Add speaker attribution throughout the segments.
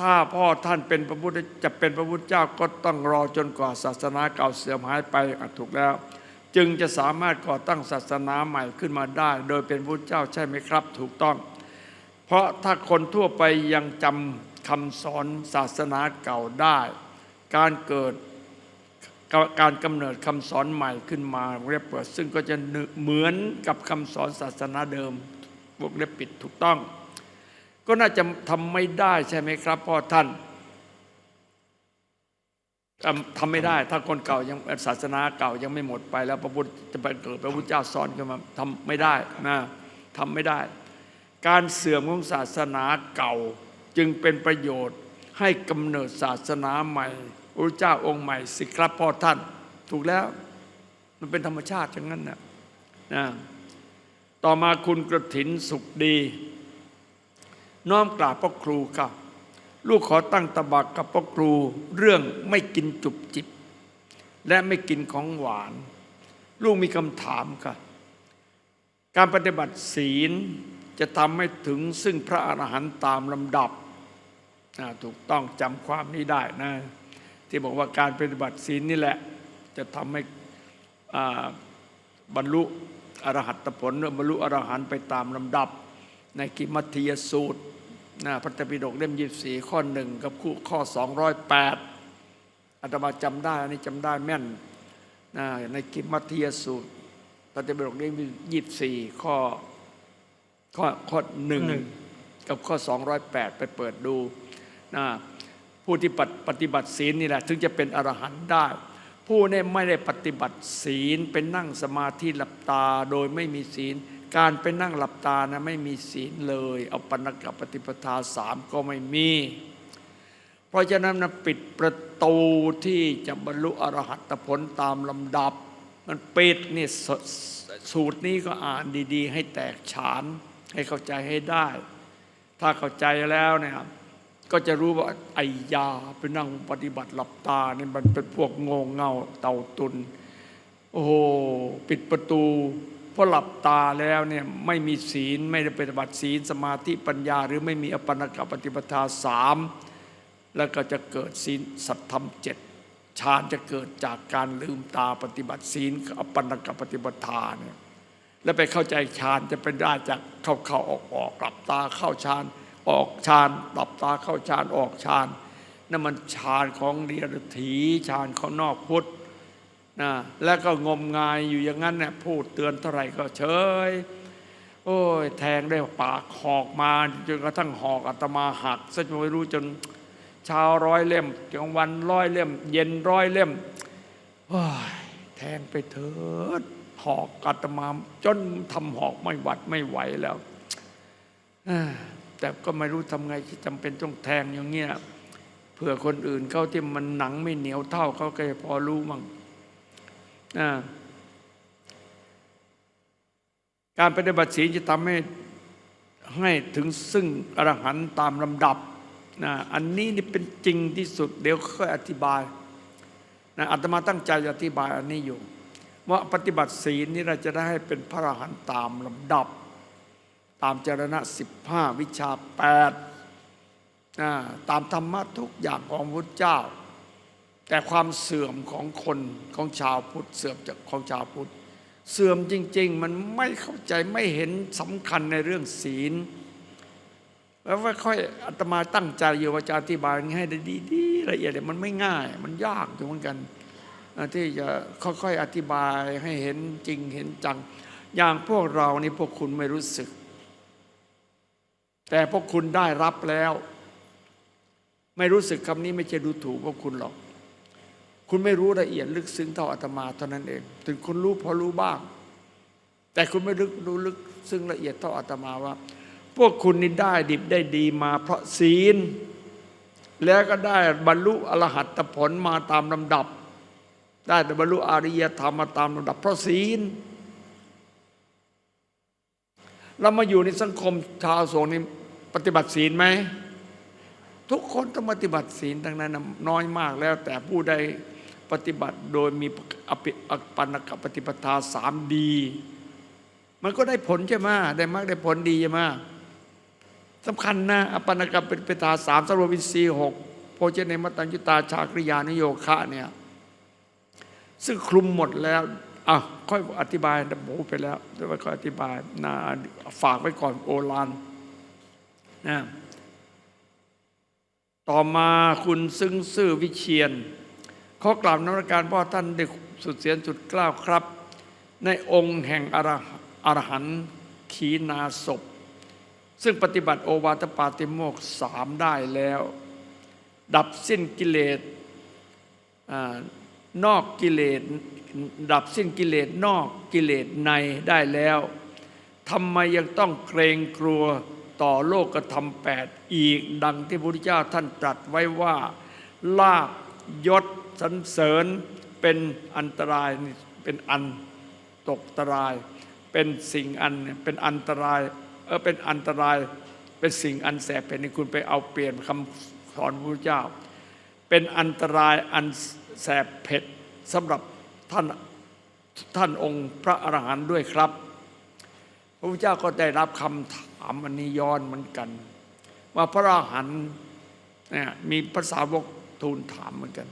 Speaker 1: ถ้าพ่อท่านเป็นพระพุทธจะเป็นพระพุทธเจ้าก็ต้องรอจนกว่าศาสนาเก่าเสื่อมหายไปถูกแล้ว จึงจะสามารถก่อตั้งศาสนาใหม่ขึ้นมาได้ โดยเป็นพุทธเจ้าใช่ไหมครับ ถูกต้อง เพราะถ้าคนทั่วไปยังจำคำสอนศาสนาเก่าได้ การเกิดการกำเนิดคำสอนใหม่ขึ้นมาเรียบเปิดซึ่งก็จะเหมือนกับคำสอนศาสนาเดิมวงเล็บปิดถูกต้อง ก็น่าจะทำไม่ได้ใช่ไหมครับพ่อท่านทำไม่ได้ ถ้าคนเก่ายังศาสนาเก่ายังไม่หมดไป แล้วพระพุทธจะไปเกิดพระพุทธเจ้าสอนขึ้นมาทำไม่ได้นะทำไม่ได้ การเสื่อมของศาสนาเก่าจึงเป็นประโยชน์ให้กำเนิดศาสนาใหม่พระเจ้าองค์ใหม่สิครับพ่อท่าน ถูกแล้วมันเป็นธรรมชาติอย่างนั้นนะนะต่อมาคุณกระถินสุขดี น้อมกราบพ่อครูค่ะลูกขอตั้งตบักกับพ่อครูเรื่องไม่กินจุบจิบ และไม่กินของหวาน ลูกมีคำถามค่ะ การปฏิบัติศีลจะทำให้ถึงซึ่งพระอรหันต์ตามลำดับถูกต้องจำความนี้ได้นะ ที่บอกว่าการปฏิบัติศีลนี่แหละ จะทำให้บรรลุอรหัตผลหรือบรรลุอรหันต์ไปตามลำดับ ในกิมัทธิยสูตรนะพระไตรปิฎกเล่มยี่สี่ข้อหนึ่งกับคู่ข้อสองร้อยแปดอาตมาจำได้อันนี้จำได้แม่นนะในกิมัทธิยสูตรพระไตรปิฎกเล่มยี่สี่ข้อข้อข้อหนึ่งกับข้อสองร้อยแปดไปเปิดดูนะผู้ที่ปฏิบัติศีลนี่แหละ ถึงจะเป็นอรหันต์ได้ ผู้เนี่ยไม่ได้ปฏิบัติศีลเป็นนั่งสมาธิหลับตาโดยไม่มีศีล การไปนั่งหลับตานะไม่มีศีลเลย เอาปณกับปฏิปทาสามก็ไม่มี เพราะฉะนั้นนะปิดประตูที่จะบรรลุอรหัตผลตามลำดับ มันปิดนี่สูตรนี้ก็อ่านดีๆ ให้แตกฉานให้เข้าใจให้ได้ ถ้าเข้าใจแล้วเนี่ยก็จะรู้ว่าไอยาไปนั่งปฏิบัติหลับตาเนี่ยมันเป็นพวกงงเงาเต่าตุน โอ้โหปิดประตู พราะหลับตาแล้วเนี่ยไม่มีศีลไม่ได้ปฏิบัติศีลสมาธิปัญญา หรือไม่มีอปนกปฏิปทาสามแล้วก็จะเกิดศีลสัตธรรมเจ็ดฌานจะเกิดจากการลืมตาปฏิบัติศีลอปนกปฏิปทาเนี่ยแล้วไปเข้าใจฌานจะเป็นได้จากเข้าเข้าออกออกหลับตาเข้าฌานออกฌานหลับตาเข้าฌานออกฌานนั่นมันฌานของเดียรถีฌานของนอกพุทธ นะแล้วก็งมงายอยู่อย่างนั้นเนี่ยพูดเตือนเท่าไหร่ก็เฉย โอ้ยแทงได้ปากหอกมาจนกระทั่งหอกอาตมาหักซะจนไม่รู้จนเช้าร้อยเล่มกลางวันร้อยเล่ม เย็นร้อยเล่มโอ้ยแทงไปเถิดหอกอาตมาจนทำหอกไม่หวัดไม่ไหวแล้วแต่ก็ไม่รู้ทำไงที่จำเป็นต้องแทงอย่างเงี้ยเผื่อคนอื่นเขาที่มันหนังไม่เหนียวเท่าเขาก็พอรู้มั่ง การปฏิบัติศีลจะทำให้ให้ถึงซึ่งอรหันต์ตามลำดับนะอันนี้นี่เป็นจริงที่สุด เดี๋ยวค่อยอธิบายนะอาตมาตั้งใจอธิบายอันนี้อยู่ ว่าปฏิบัติศีลนี่เราจะได้ให้เป็นพระอรหันต์ตามลำดับ ตามจรณะสิบห้าวิชาแปดตามธรรมะทุกอย่างของพระเจ้า แต่ความเสื่อมของคนของชาวพุทธเสื่อมจากของชาวพุทธเสื่อมจริง ๆ มันไม่เข้าใจไม่เห็นสำคัญในเรื่องศีล แล้วค่อยอาตมาตั้งใจอยู่ว่าจะอธิบายให้ได้ดีๆละเอียดมันไม่ง่าย มันยากอยู่เหมือนกัน ที่จะค่อยๆอธิบายให้เห็นจริงเห็นจัง อย่างพวกเรานี่พวกคุณไม่รู้สึก แต่พวกคุณได้รับแล้ว ไม่รู้สึกคำนี้ไม่ใช่ดูถูกพวกคุณหรอก คุณไม่รู้ละเอียดลึกซึ้งเท่าอาตมาเท่านั้นเอง ถึงคุณรู้พอรู้บ้าง แต่คุณไม่ลึกรู้ลึกซึ้งละเอียดเท่าอาตมาว่า พวกคุณนี่ได้ดิบได้ดีมาเพราะศีล แล้วก็ได้บรรลุอรหัตผลมาตามลำดับ ได้บรรลุอริยธรรมมาตามลำดับ เพราะศีลเรามาอยู่ในสังคมชาวโสนี่ปฏิบัติศีลไหมทุกคนต้องปฏิบัติศีลทั้งนั้นน้อยมากแล้ว แต่ผู้ใด ปฏิบัติโดยมีอภิอปันกปฏิปทาสามดี มันก็ได้ผลใช่ไหมได้มากได้ผลดีใช่ไหมสำคัญนะอปันกรรมเป็นปตาสามสรววินทรีย์หกโพชเนมตัญญุตาชากริยานโยคะเนี่ยซึ่งคลุมหมดแล้วอะค่อยอธิบายนะโบไปแล้วเดี๋ยวค่อยอธิบายนะฝากไว้ก่อนโอลานนะต่อมาคุณซึ่งซื่อวิเชียน ขอกราบนมัสการพ่อท่านได้สุดเสียงจุดกล้าวครับ ในองค์แห่งอรหอรหันต์ขีนาศพ ซึ่งปฏิบัติโอวาทปาติโมกสามได้แล้ว ดับสิ้นกิเลสนอกกิเลสดับสิ้นกิเลสนอกกิเลสในได้แล้วทำไมยังต้องเกรงกลัวต่อโลกธรรมแปดอีก ดังที่พระพุทธเจ้าท่านตรัสไว้ว่า ลาบยศ สันเสริญเป็นอันตรายเป็นอันตกตราย เป็นสิ่งอันเป็นอันตรายเออเป็นอันตรายเป็นสิ่งอันแสบเป็นนี่คุณไปเอาเปลี่ยนคำสอนพระเจ้า เป็นอันตรายอันแสบเผ็ดสำหรับท่านท่านองค์พระอรหันต์ด้วยครับ พระพุทธเจ้าก็ได้รับคำถามอันนี้ย้อนเหมือนกัน ว่าพระอรหันต์เนี่ยมีภาษาวกทูลถามเหมือนกัน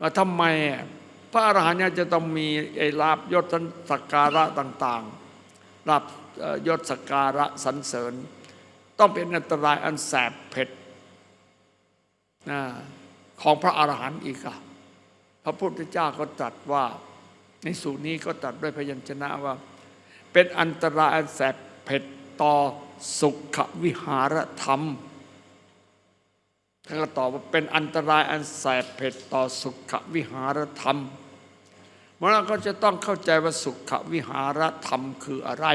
Speaker 1: ว่าทำไมพระอรหันต์จะต้องมีไอ้ลาบยศสักการะต่างๆลาบยศสักการะสรรเสริญ ต้องเป็นอันตรายอันแสบเผ็ดของพระอรหันต์อีกอะพระพุทธเจ้าก็ตรัสว่า ในสูตรนี้ก็ตรัสด้วยพยัญชนะว่า เป็นอันตรายอันแสบเผ็ดต่อสุขวิหารธรรม ท่านก็ตอบว่าเป็นอันตรายอันแสบเผ็ดต่อสุขวิหารธรรมเมื่อเราก็จะต้องเข้าใจว่าสุขวิหารธรรมคืออะไร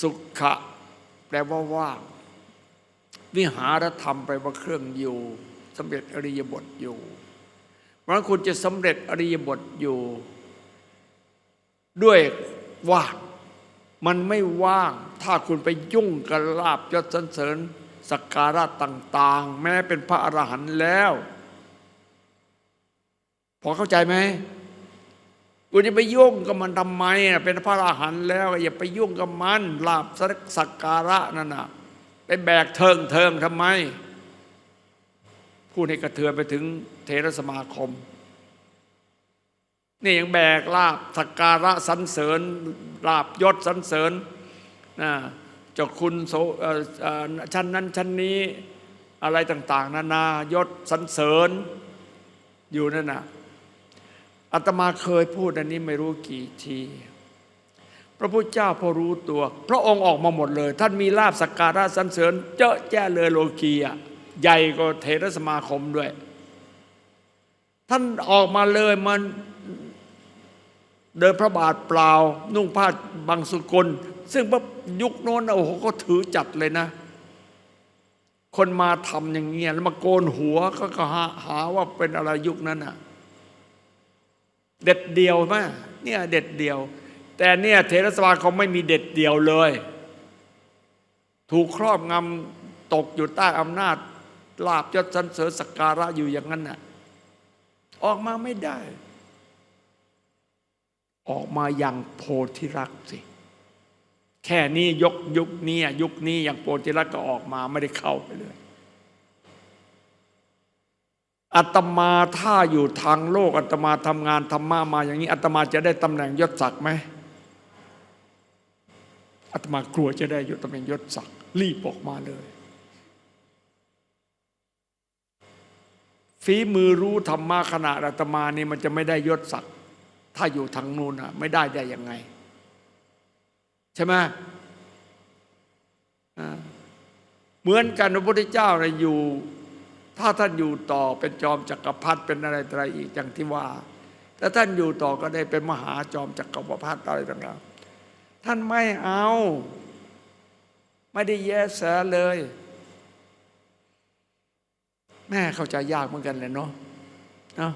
Speaker 1: สุขะแปลว่าว่างวิหารธรรมแปลว่าเครื่องอยู่สำเร็จอริยบทอยู่เพราะฉะนั้นคุณจะสำเร็จอริยบทอยู่ ด้วยว่างมันไม่ว่าง ถ้าคุณไปยุ่งกับลาบยศสรรเสริญ สักการะต่าง ๆ แม้เป็นพระอรหันต์แล้ว พอเข้าใจไหมคุณจะไปยุ่งกับมันทำไมเป็นพระอรหันต์แล้ว อย่าไปยุ่งกับมันลาบสักการะนั่นน่ะไปแบกเทิงเทิงทำไม พูดให้กระเทือนไปถึงเทรสมาคมนี่ยังแบกลาบสักการะสันเสริญลาบยศสันเสริญนะ เจ้าคุณโสเอ่อเอ่อชั้นนั้นชั้นนี้อะไรต่าง ๆ นานายศสันเสริญอยู่นั่นน่ะอาตมาเคยพูดอันนี้ไม่รู้กี่ที พระพุทธเจ้าพอรู้ตัว พระองค์ออกมาหมดเลย ท่านมีลาบสักการะสันเสริญเจอะแจ้เลยโลกีอะใหญ่กว่าเทรสมาคมด้วย ท่านออกมาเลยมัน เดินพระบาทเปล่า นุ่งผ้าบางสุกุล ซึ่งยุคโน้นโอ้โหก็ถือจัดเลยนะ คนมาทำอย่างเงี้ยแล้วมาโกนหัวก็ก็หาหาว่าเป็นอะไรยุคนั้นอะเด็ดเดียวไหมเนี่ยเด็ดเดียว แต่เนี่ยเทรสมาคมไม่มีเด็ดเดียวเลย ถูกครอบงำตกอยู่ใต้อำนาจลาบยศสันเสริญสักการะอยู่อย่างนั้นน่ะออกมาไม่ได้ ออกมาอย่างโพธิรักสิ แค่นี้ยกยุคนี้ยุคนี้อย่างโพธิรักก็ออกมาไม่ได้เข้าไปเลยอาตมาถ้าอยู่ทางโลกอาตมาทำงานธรรมะมาอย่างนี้อาตมาจะได้ตำแหน่งยศศักดิ์ไหมอาตมากลัวจะได้ยศตำแหน่งยศศักดิ์รีบออกมาเลย ฝีมือรู้ธรรมะขณะอาตมานี่มันจะไม่ได้ยศศักดิ์ ถ้าอยู่ทางนู้นอะไม่ได้ได้ยังไง ใช่ไหมเหมือนกันพระพุทธเจ้านะอยู่ ถ้าท่านอยู่ต่อเป็นจอมจักรพรรดิเป็นอะไรอะไรอีกอย่างที่ว่าถ้าท่านอยู่ต่อก็ได้เป็นมหาจอมจักรพรรดิอะไรต่างๆท่านไม่เอา ไม่ได้แยแสเลย แม่เข้าใจยากเหมือนกันเลยเนาะเนาะ